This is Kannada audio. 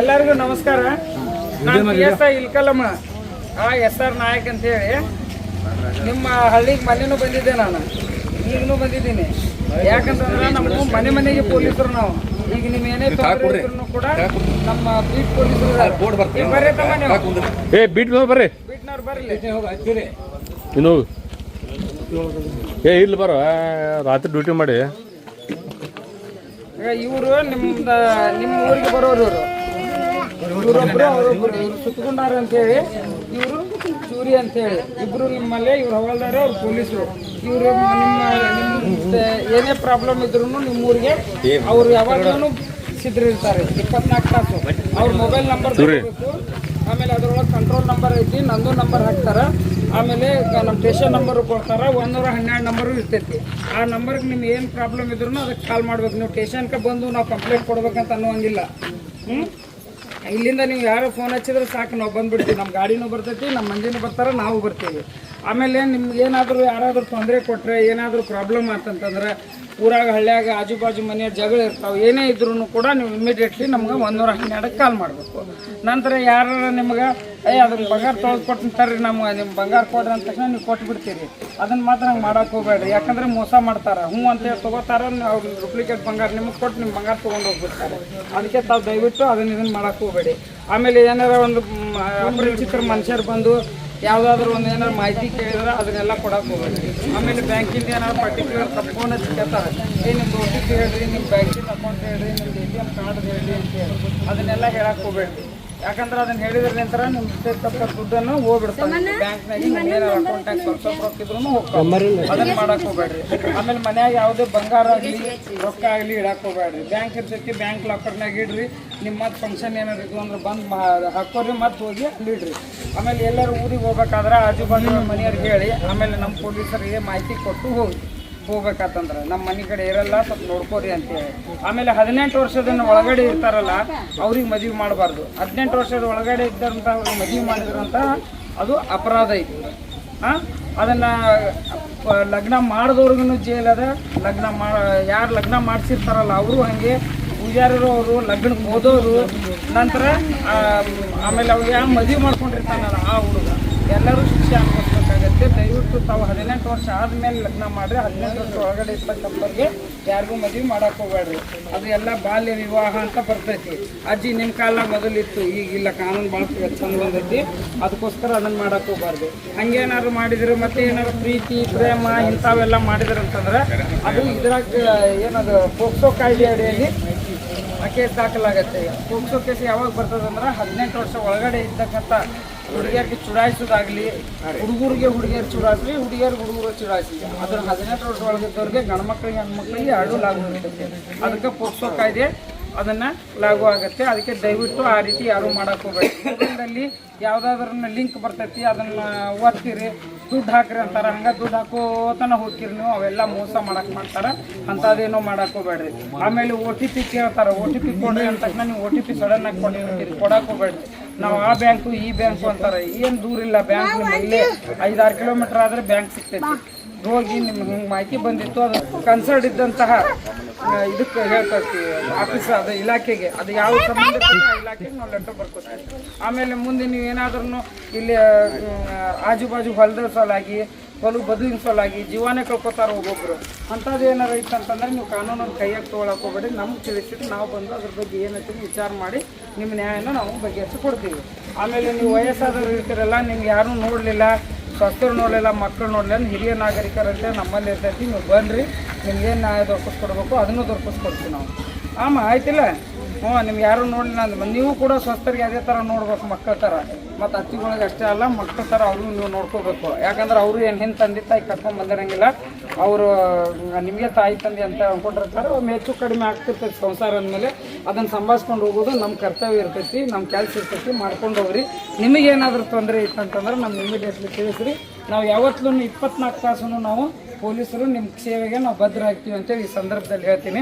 ಎಲ್ಲರಿಗೂ ನಮಸ್ಕಾರ. ನಾನು ಪಿ ಎಸ್ ಐ ಇಲ್ಕಲ್ಲಮ್ಮ. ಆ ಎಸ್ ಆರ್ ನಾಯಕ್ ಅಂತ ಹೇಳಿ ನಿಮ್ಮ ಹಳ್ಳಿಗೆ ಮನೆನೂ ಬಂದಿದ್ದೆ ನಾನು. ಈಗನೂ ಬಂದಿದ್ದೀನಿ. ಯಾಕಂತಂದ್ರೆ ನಮ್ಮ ಮನೆ ಮನೆಗೆ ಪೊಲೀಸರು ನಾವು. ಈಗ ನಿಮ್ಮ ಏನೇ ತೊಂದರೆ ಇದ್ರೂ ಕೂಡ ನಮ್ಮ ಬೀಟ್ ಪೊಲೀಸರು ಬರ್ರಿ ತಮ್ಮ ನೀವು. ಏ ಬಿಟ್ ಬರ್ರಿ. ಬೀಟ್ನವ್ರು ಬರ್ರಿ. ಇನ್ನು ಏ ಇಲ್ಲಿ ಬರೋ. ರಾತ್ರಿ ಡ್ಯೂಟಿ ಮಾಡಿ. ಇವರು ನಿಮ್ದ ನಿಮ್ಮ ಊರಿಗೆ ಬರೋರು ಇವರು. ಇವರೊಬ್ರು ಅವರೊಬ್ರು ಇವ್ರು ಸುತ್ತಕೊಂಡಾರ ಅಂತೇಳಿ ಇವರು ಚೂರಿ ಅಂತೇಳಿ. ಇಬ್ರು ನಿಮ್ಮಲ್ಲೇ ಇವ್ರು ಹವಾಲ್ದಾರ ಅವ್ರು ಪೊಲೀಸರು. ಇವರು ನಿಮ್ಮ ಏನೇ ಪ್ರಾಬ್ಲಮ್ ಇದ್ರು ನಿಮ್ಮೂರಿಗೆ ಅವ್ರು ಯಾವಾಗಲೂ ಸಿದ್ಧರಿರ್ತಾರೆ. ಇಪ್ಪತ್ನಾಲ್ಕು ತಾಸು. ಅವ್ರ ಮೊಬೈಲ್ ನಂಬರ್ ಆಮೇಲೆ ಅದರೊಳಗೆ ಕಂಟ್ರೋಲ್ ನಂಬರ್ ಐತಿ ನಂದು ನಂಬರ್ ಹಾಕ್ತಾರೆ. ಆಮೇಲೆ ನಮ್ಮ ಸ್ಟೇಷನ್ ನಂಬರ್ ಕೊಡ್ತಾರೆ ಒಂದೂರ ಹನ್ನೆರಡು ನಂಬರು ಇರ್ತೈತಿ. ಆ ನಂಬರ್ಗೆ ನಿಮ್ಗೆ ಏನು ಪ್ರಾಬ್ಲಮ್ ಇದ್ರೂ ಅದಕ್ಕೆ ಕಾಲ್ ಮಾಡ್ಬೇಕು. ನೀವು ಸ್ಟೇಷನ್ಗೆ ಬಂದು ನಾವು ಕಂಪ್ಲೇಂಟ್ ಕೊಡ್ಬೇಕಂತ ಅನ್ನುವಂಗಿಲ್ಲ. ಹ್ಞೂ ಇಲ್ಲಿಂದ ನೀವು ಯಾರೋ ಫೋನ್ ಹಚ್ಚಿದ್ರೆ ಸಾಕು, ನಾವು ಬಂದ್ಬಿಡ್ತೀವಿ. ನಮ್ಮ ಗಾಡಿನೂ ಬರ್ತೈತಿ ನಮ್ಮ ಮಂದಿನೂ ಬರ್ತಾರೆ, ನಾವು ಬರ್ತೀವಿ. ಆಮೇಲೆ ನಿಮ್ಗೆ ಏನಾದರೂ ಯಾರಾದರೂ ತೊಂದರೆ ಕೊಟ್ಟರೆ ಏನಾದರೂ ಪ್ರಾಬ್ಲಮ್ ಆತಂತಂದ್ರೆ, ಊರಾಗ ಹಳ್ಳಿಯಾಗ ಆಜು ಬಾಜು ಮನೆಯ ಜಗಳ ಇರ್ತಾವೆ, ಏನೇ ಇದ್ರೂ ಕೂಡ ನೀವು ಇಮಿಡಿಯೇಟ್ಲಿ ನಮ್ಗೆ ಒಂದೂರ ಹನ್ನೆರಡಕ್ಕೆ ಕಾಲ್ ಮಾಡಬೇಕು. ನಂತರ ಯಾರು ನಿಮ್ಗೆ ಏ ಅದನ್ನ ಬಂಗಾರ ತೊಳೆದು ಕೊಟ್ಟಿರ್ತಾರೆ ನಮ್ಗೆ ನಿಮ್ಮ ಬಂಗಾರ ಕೊಡ್ರಿ ಅಂದ ತಕ್ಷಣ ನೀವು ಕೊಟ್ಟು ಬಿಡ್ತೀರಿ ಅದನ್ನ ಮಾತ್ರ ಹಂಗೆ ಮಾಡೋಕೆ ಹೋಗ್ಬೇಡ್ರಿ. ಯಾಕಂದ್ರೆ ಮೋಸ ಮಾಡ್ತಾರೆ. ಹ್ಞೂ ಅಂತೇಳಿ ತೊಗೋತಾರ, ಅವ್ರು ಡೂಪ್ಲಿಕೇಟ್ ಬಂಗಾರ ನಿಮಗೆ ಕೊಟ್ಟು ನಿಮ್ಮ ಬಂಗಾರ ತೊಗೊಂಡು ಹೋಗ್ಬಿಡ್ತಾರೆ. ಅದಕ್ಕೆ ತಾವು ದಯವಿಟ್ಟು ಅದನ್ನ ಇದನ್ನ ಮಾಡಕ್ಕೆ ಹೋಗಬೇಡಿ. ಆಮೇಲೆ ಏನಾರ ಒಂದು ಅಪರಿಚಿತರ ಮನುಷ್ಯರು ಬಂದು ಯಾವುದಾದ್ರೂ ಒಂದು ಏನಾರ ಮಾಹಿತಿ ಕೇಳಿದ್ರೆ ಅದನ್ನೆಲ್ಲ ಕೊಡಕ್ ಹೋಗಬೇಡಿ. ಆಮೇಲೆ ಬ್ಯಾಂಕಿಂದ ಏನಾದ್ರು ಪರ್ಟಿಕ್ಯುಲರ್ ಹಚ್ಚಿ ಕೇಳ್ತಾರೆ ಏ ನಿಮ್ದು ಓ ಟಿ ಹೇಳ್ರಿ ನಿಮ್ಮ ಬ್ಯಾಂಕಿಂದ ಅಕೌಂಟ್ ಹೇಳ್ರಿ ನಿಮ್ದು ಎ ಟಿ ಎಂ ಕಾರ್ಡ್ ಹೇಳ್ರಿ ಅಂತ ಹೇಳಿ. ಅದನ್ನೆಲ್ಲ ಹೇಳಕ್ಕೆ ಹೋಗಬೇಡಿ. ಯಾಕಂದ್ರೆ ಅದನ್ನ ಹೇಳಿದ್ರ ನಂತರ ನಿಮ್ ತಕ್ಕ ದುಡ್ಡನ್ನು ಹೋಗ್ಬಿಡ್ತಾರೆ ಬ್ಯಾಂಕ್ನಾಗ ಅಕೌಂಟ್ನಾಗ ಸ್ವಲ್ಪ ರೊಕ್ಕ ಇದ್ರು ಹೋಗ್ತಾರೆ ಅದನ್ನ ಮಾಡಕ್ ಹೋಗ್ಬೇಡ್ರಿ. ಆಮೇಲೆ ಮನ್ಯಾಗ ಯಾವುದೇ ಬಂಗಾರ ಆಗಲಿ ರೊಕ್ಕ ಆಗಲಿ ಇಡಕ್ ಹೋಗ್ಬೇಡ್ರಿ. ಬ್ಯಾಂಕ್ ಇರ್ತೈತಿ ಬ್ಯಾಂಕ್ ಲಾಕರ್ನಾಗ ಇಡ್ರಿ. ನಿಮ್ಮ ಮತ್ತೆ ಫಂಕ್ಷನ್ ಏನಾರು ಇದ್ವು ಅಂದ್ರೆ ಬಂದು ಹಾಕೋರಿ ಮತ್ತೆ ಹೋಗಿ ಅಲ್ಲಿ ಇಡ್ರಿ. ಆಮೇಲೆ ಎಲ್ಲರೂ ಊರಿಗೆ ಹೋಗ್ಬೇಕಾದ್ರೆ ಆಜು ಬಾಜು ಮನೆಯವ್ರಿಗೆ ಹೇಳಿ ಆಮೇಲೆ ನಮ್ಮ ಪೊಲೀಸರಿಗೆ ಮಾಹಿತಿ ಕೊಟ್ಟು ಹೋಗಿ. ಹೋಗ್ಬೇಕಾತಂದ್ರೆ ನಮ್ಮ ಮನೆ ಕಡೆ ಇರಲ್ಲ, ಸ್ವಲ್ಪ ನೋಡ್ಕೋರಿ ಅಂತೇಳಿ. ಆಮೇಲೆ ಹದಿನೆಂಟು ವರ್ಷದ ಒಳಗಡೆ ಇರ್ತಾರಲ್ಲ, ಅವ್ರಿಗೆ ಮದುವೆ ಮಾಡಬಾರ್ದು. ಹದಿನೆಂಟು ವರ್ಷದ ಒಳಗಡೆ ಇದ್ದಂಥ ಅವ್ರಿಗೆ ಮದುವೆ ಮಾಡಿದ್ರಂತ ಅದು ಅಪರಾಧ ಐತಿ ಹಾಂ ಅದನ್ನು ಲಗ್ನ ಮಾಡಿದವ್ರಿಗೂ ಜೈಲ್ ಅದ. ಲಗ್ನ ಮಾ, ಯಾರು ಲಗ್ನ ಮಾಡಿಸಿರ್ತಾರಲ್ಲ, ಅವರು ಹಾಗೆ ಪೂಜಾರರು ಅವರು ಲಗ್ನಕ್ಕೆ ಹೋದವರು ನಂತರ ಆಮೇಲೆ ಅವ್ರು ಯಾರು ಮದುವೆ ಮಾಡ್ಕೊಂಡಿರ್ತಾನಲ್ಲ ಆ ಹುಡುಗ. ಎಲ್ಲರೂ ಶಿಕ್ಷೆ ಅನುಭವಿಸ್ಬೇಕಾಗತ್ತೆ. ದಯವಿಟ್ಟು ತಾವು ಹದಿನೆಂಟು ವರ್ಷ ಆದಮೇಲೆ ಲಗ್ನ ಮಾಡ್ರಿ. ಹದಿನೆಂಟು ವರ್ಷ ಒಳಗಡೆ ಇರ್ತಕ್ಕಂಥವ್ರಿಗೆ ಯಾರಿಗೂ ಮದುವೆ ಮಾಡೋಕೆ ಹೋಗ್ಬೇಡ್ರಿ. ಅದು ಎಲ್ಲ ಬಾಲ್ಯ ವಿವಾಹ ಅಂತ ಬರ್ತೈತಿ. ಅಜ್ಜಿ ನಿಮ್ಮ ಕಾಲ ಮೊದಲಿತ್ತು. ಈಗ ಇಲ್ಲ, ಕಾನೂನು ಭಾಳ ಚಂದ ಬಂದೈತಿ. ಅದಕ್ಕೋಸ್ಕರ ಅದನ್ನು ಮಾಡಕ್ಕೆ ಹೋಗ್ಬಾರ್ದು. ಹಂಗೇನಾದ್ರು ಮಾಡಿದ್ರೆ ಮತ್ತೆ ಏನಾದ್ರು ಪ್ರೀತಿ, ಪ್ರೇಮ ಇಂಥವೆಲ್ಲ ಮಾಡಿದ್ರೆ ಅಂತಂದ್ರೆ ಅದು ಇದ್ರಾಗ, ಏನದು, ಪೋಕ್ಸೋ ಕಾಯ್ದೆ ಅಡಿಯಲ್ಲಿ ಕೇಸ್ ದಾಖಲಾಗತ್ತೆ. ಪೋಕ್ಸೋ ಕೇಸ್ ಯಾವಾಗ ಬರ್ತದಂದ್ರೆ ಹದಿನೆಂಟು ವರ್ಷ ಒಳಗಡೆ ಇದ್ದಕ್ಕಂಥ ಹುಡುಗಿಯರಿಗೆ ಚುಡಾಯಿಸೋದಾಗ್ಲಿ, ಹುಡುಗರಿಗೆ ಹುಡುಗಿಯರು ಚುಡಾಯಿಸ್ರಿ ಹುಡುಗಿಯರು ಹುಡುಗರು ಚುಡಾಯಿಸಿ ಅದ್ರ ಹದಿನೆಂಟು ವರ್ಷ ಒಳಗಿದ್ದವ್ರಿಗೆ ಗಂಡ್ಮಕ್ಳಿಗೆ ಹೆಣ್ಮಕ್ಳಿಗೆ ಎರಡೂ ಲಾಗು ಇರ್ತೈತೆ ಅದಕ್ಕೆ ಪೋಕ್ಸೋ ಕಾಯ್ದೆ ಅದನ್ನು ಲಾಗು ಆಗುತ್ತೆ. ಅದಕ್ಕೆ ದಯವಿಟ್ಟು ಆ ರೀತಿ ಯಾರು ಮಾಡಕ್ಕೆ ಹೋಗ್ಬೇಕು ಮೊಬೈಲ್ನಲ್ಲಿ ಯಾವುದಾದ್ರೂ ಲಿಂಕ್ ಬರ್ತೈತಿ, ಅದನ್ನು ಓದ್ತೀರಿ, ದುಡ್ಡು ಹಾಕ್ರಿ ಅಂತಾರೆ, ಹಂಗೆ ದುಡ್ಡು ಹಾಕೋತನ ಹೋಗ್ತೀರಿ ನೀವು, ಅವೆಲ್ಲ ಮೋಸ ಮಾಡಕ್ಕೆ ಮಾಡ್ತಾರೆ. ಅಂಥದ್ದೇನೋ ಮಾಡಕ್ಕೆ ಹೋಗ್ಬೇಡ್ರಿ. ಆಮೇಲೆ ಓ ಟಿ ಪಿ ಕೇಳ್ತಾರೆ, ಓ ಟಿ ಪಿ ಕೊಡ್ರಿ ಅಂತ ನೀವು ಓ ಟಿ ಪಿ ಸಡನ್ ಆಗಿ ಕೊಟ್ಟಿರ್ತೀರಿ ಕೊಡಕ್ಕೆ ಹೋಗ್ಬೇಡ್ರಿ. ನಾವು ಆ ಬ್ಯಾಂಕು, ಈ ಬ್ಯಾಂಕು ಅಂತಾರೆ. ಏನು ದೂರ ಇಲ್ಲ, ಬ್ಯಾಂಕ್ ನಿಮ್ಮಲ್ಲಿ ಐದಾರು ಕಿಲೋಮೀಟರ್ ಆದರೆ ಬ್ಯಾಂಕ್ ಸಿಗ್ತೈತಿ. ಹೋಗಿ ನಿಮ್ಗೆ ಹಿಂಗೆ ಮಾಹಿತಿ ಬಂದಿತ್ತು, ಅದು ಕನ್ಸರ್ಟ್ ಇದ್ದಂತಹ ಇದಕ್ಕೆ ಹೇಳ್ತೈತಿ ಆಫೀಸ್ ಅದು, ಇಲಾಖೆಗೆ. ಅದು ಯಾವ ಸಂಬಂಧ ಇಲಾಖೆಗೆ ನಾವು ಲೆಟರ್ ಬರ್ಕೊತೀವಿ ಆಮೇಲೆ ಮುಂದೆ ನೀವು ಏನಾದ್ರೂ ಇಲ್ಲಿ ಆಜು ಬಾಜು ಹೊಲದ ಸಲಾಗಿ ಹೊಲ ಬದಲಿಸಲಾಗಿ ಸಲಾಗಿ ಜೀವನೇ ಕಳ್ಕೊತಾರೆ ಒಬ್ಬೊಬ್ರು. ಅಂಥದ್ದು ಏನಾರು ಇತ್ತಂತಂದ್ರೆ ನೀವು ಕಾನೂನನ್ನು ಕೈಯಾಗಿ ತೊಗೊಳಕ್ಕೆ ಹೋಗ್ಬೇಡಿ. ನಮ್ಗೆ ತಿಳಿಸಿದ್ರೆ ನಾವು ಬಂದು ಅದ್ರ ಬಗ್ಗೆ ಏನೈತಿ ವಿಚಾರ ಮಾಡಿ ನಿಮ್ಮ ನ್ಯಾಯನ ನಾವು ಬಗೆಹರಿಸಿ ಕೊಡ್ತೀವಿ ಆಮೇಲೆ ನೀವು ವಯಸ್ಸಾದವ್ರು ಇರ್ತೀರಲ್ಲ, ನಿಮ್ಗೆ ಯಾರೂ ನೋಡಲಿಲ್ಲ, ಸ್ವಸ್ಥರು ನೋಡಲಿಲ್ಲ ಮಕ್ಕಳು ನೋಡಲಿಲ್ಲ ಹಿರಿಯ ನಾಗರಿಕರಂತೆ ನಮ್ಮಲ್ಲಿ ಇರ್ತೈತಿ, ನೀವು ಬನ್ನಿರಿ ನಿಮ್ಗೇನು ನ್ಯಾಯ ದೊರಕಿಸ್ಕೊಡ್ಬೇಕು, ಅದನ್ನು ದೊರಕಿಸ್ಕೊಡ್ತೀವಿ ನಾವು. ಆಮ, ಆಯ್ತಿಲ್ಲ? ಹ್ಞೂ, ನಿಮ್ಗೆ ಯಾರು ನೋಡಲಿಲ್ಲ ಅಂದ್ರೆ ನೀವು ಕೂಡ ಸ್ವಸ್ಥರಿಗೆ ಅದೇ ಥರ ನೋಡ್ಬೇಕು ಮಕ್ಕಳ ಥರ. ಮತ್ತು ಅತ್ತಿಗಳಿಗೆ ಅಷ್ಟೇ ಅಲ್ಲ ಮಕ್ಕಳ ಥರ ಅವ್ರಿಗೂ ನೀವು ನೋಡ್ಕೋಬೇಕು. ಯಾಕಂದ್ರೆ ಅವರು ಏನು ಹಿಂದೆ ತಂದೆ ತಾಯಿ ಕರ್ಕೊಂಬಂದಿರಂಗಿಲ್ಲ ಅವರು ನಿಮಗೆ ತಾಯಿ ತಂದೆ ಅಂತ ಅಂದ್ಕೊಂಡಿರ್ತಾರೆ ಅವ್ರು ಹೆಚ್ಚು ಕಡಿಮೆ ಆಗ್ತಿರ್ತೈತಿ ಸಂಸಾರ ಅಂದಮೇಲೆ. ಅದನ್ನು ಸಂಭಾಳಿಸ್ಕೊಂಡು ಹೋಗೋದು ನಮ್ಮ ಕರ್ತವ್ಯ ಇರ್ತೈತಿ ನಮ್ಮ ಕೆಲಸ ಇರ್ತೈತಿ, ಮಾಡ್ಕೊಂಡು ಹೋಗ್ರಿ. ನಿಮಗೇನಾದ್ರೂ ತೊಂದರೆ ಇತ್ತಂತಂದ್ರೆ ನಮ್ಮ ಇಮಿಡಿಯೇಟ್ಲಿ ತಿಳಿಸ್ರಿ. ನಾವು ಯಾವತ್ತೂ ಇಪ್ಪತ್ನಾಲ್ಕು ತಾಸು ನಾವು ಪೊಲೀಸರು ನಿಮ್ಮ ಸೇವೆಗೆ ನಾವು ಭದ್ರ ಆಗ್ತೀವಿ ಅಂತೇಳಿ ಈ ಸಂದರ್ಭದಲ್ಲಿ ಹೇಳ್ತೀನಿ.